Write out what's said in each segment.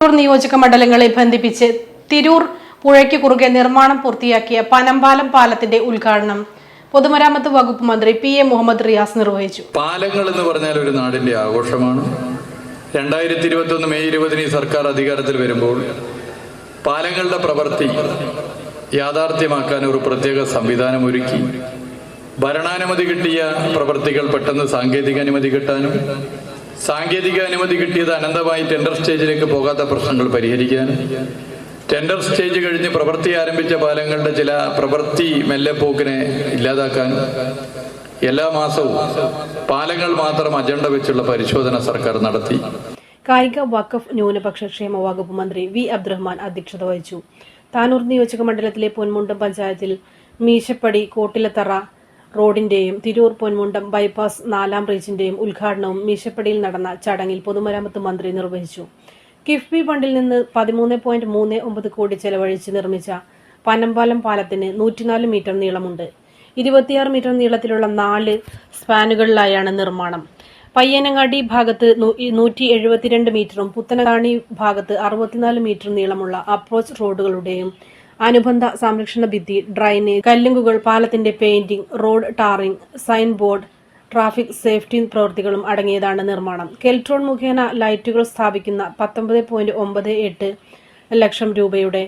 തിരൂർ നിയോജക മണ്ഡലങ്ങളെ ബന്ധിപ്പിച്ച് തിരൂർ പുഴയ്ക്ക് കുറുകെ നിർമ്മാണം പൂർത്തിയാക്കിയ പനമ്പാലം പാലത്തിന്റെ ഉദ്ഘാടനം പൊതുമരാമത്ത് വകുപ്പ് മന്ത്രി പി എ മുഹമ്മദ് റിയാസ് നിർവഹിച്ചു. പാലങ്ങൾ എന്ന് പറഞ്ഞാൽ ഒരു നാടിന്റെ ആഘോഷമാണ്. രണ്ടായിരത്തി ഇരുപത്തി ഒന്ന് മെയ് ഇരുപതിന് ഈ സർക്കാർ അധികാരത്തിൽ വരുമ്പോൾ പാലങ്ങളുടെ പ്രവൃത്തി യാഥാർത്ഥ്യമാക്കാൻ ഒരു പ്രത്യേക സംവിധാനം ഒരുക്കി. ഭരണാനുമതി കിട്ടിയ പ്രവൃത്തികൾ പെട്ടെന്ന് സാങ്കേതിക അനുമതി കിട്ടാനും സാങ്കേതിക അനുമതി കിട്ടിയത് അനന്തമായി ടെൻഡർ സ്റ്റേജിലേക്ക് പോകാത്ത പ്രശ്നങ്ങൾ പരിഹരിക്കാൻ. ടെൻഡർ സ്റ്റേജ് കഴിഞ്ഞ് പ്രവൃത്തി ആരംഭിച്ച പാലങ്ങളുടെ ചില പ്രവൃത്തി മെല്ലെപ്പോക്കിനെ ഇല്ലാതാക്കാൻ എല്ലാ മാസവും പാലങ്ങൾ മാത്രം അജണ്ട വെച്ചുള്ള പരിശോധന സർക്കാർ നടത്തി. കായിക വഖഫ് ന്യൂനപക്ഷ ക്ഷേമ വകുപ്പ് മന്ത്രി വി അബ്ദുറഹ്മാൻ അധ്യക്ഷത വഹിച്ചു. താനൂർ നിയോജക മണ്ഡലത്തിലെ പൊന്മുണ്ടം പഞ്ചായത്തിൽ മീശപ്പടി കോട്ടിലത്തറ റോഡിന്റെയും തിരൂർ പൊന്മുണ്ടം ബൈപ്പാസ് നാലാം റീച്ചിന്റെയും ഉദ്ഘാടനവും മീശപ്പടിയിൽ നടന്ന ചടങ്ങിൽ പൊതുമരാമത്ത് മന്ത്രി നിർവഹിച്ചു. കിഫ്ബി ഫണ്ടിൽ നിന്ന് പതിമൂന്ന് പോയിന്റ് മൂന്ന് ഒമ്പത് കോടി ചെലവഴിച്ച് നിർമ്മിച്ച പനമ്പാലം പാലത്തിന് നൂറ്റിനാല് മീറ്റർ നീളമുണ്ട്. ഇരുപത്തിയാറ് മീറ്റർ നീളത്തിലുള്ള നാല് സ്പാനുകളിലായാണ് നിർമ്മാണം. പയ്യനങ്ങാടി ഭാഗത്ത് നൂറ്റി എഴുപത്തിരണ്ട് മീറ്ററും പുത്തനകാണി ഭാഗത്ത് അറുപത്തിനാല് മീറ്റർ നീളമുള്ള അപ്രോച്ച് റോഡുകളുടെയും അനുബന്ധ സംരക്ഷണ ഭിത്തി ഡ്രൈനേജ് കല്ലുങ്കുകൾ പാലത്തിന്റെ painting road tarring sign board traffic safety പ്രവൃത്തികളും അടങ്ങിയതാണ് നിർമ്മാണം. കെൽട്രോൺ മുഖേന ലൈറ്റുകൾ സ്ഥാപിക്കുന്ന പത്തൊമ്പത് പോയിന്റ് ഒമ്പത് എട്ട് ലക്ഷം രൂപയുടെ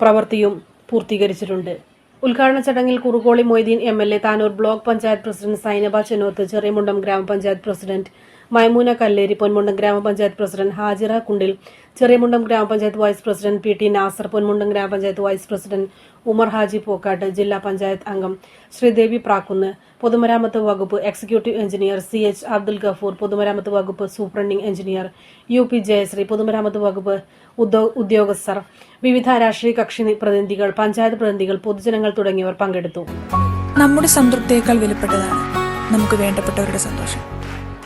പ്രവൃത്തിയും പൂർത്തീകരിച്ചിട്ടുണ്ട്. ഉദ്ഘാടന ചടങ്ങിൽ Kurukoli Moideen M L A Tanur block panchayat president Zainaba Chennoth Cheriyamundam grama panchayat president Maimoona Kalleri Ponmundam ഗ്രാമപഞ്ചായത്ത് president Hajira Kundil Cheriyamundam grama panchayat vice president P T Nasar Ponmundam grama panchayat vice president Umar Haji Pokkat ജില്ലാ പഞ്ചായത്ത് അംഗം ശ്രീദേവി പ്രാക്കുന്ന് പൊതുമരാമത്ത് വകുപ്പ് executive engineer C H Abdul Gafoor പൊതുമരാമത്ത് വകുപ്പ് superintending engineer U P Jayasree പൊതുമരാമത്ത് വകുപ്പ് ഉദ്യോഗസ്ഥർ വിവിധ രാഷ്ട്രീയ കക്ഷി പ്രതിനിധികൾ പഞ്ചായത്ത് പ്രതിനിധികൾ പൊതുജനങ്ങൾ തുടങ്ങിയവർ പങ്കെടുത്തു. നമ്മുടെ സംതൃപ്തിയേക്കാൾ വിലപ്പെട്ടതാണ് നമുക്ക് വേണ്ടപ്പെട്ടവരുടെ സന്തോഷം.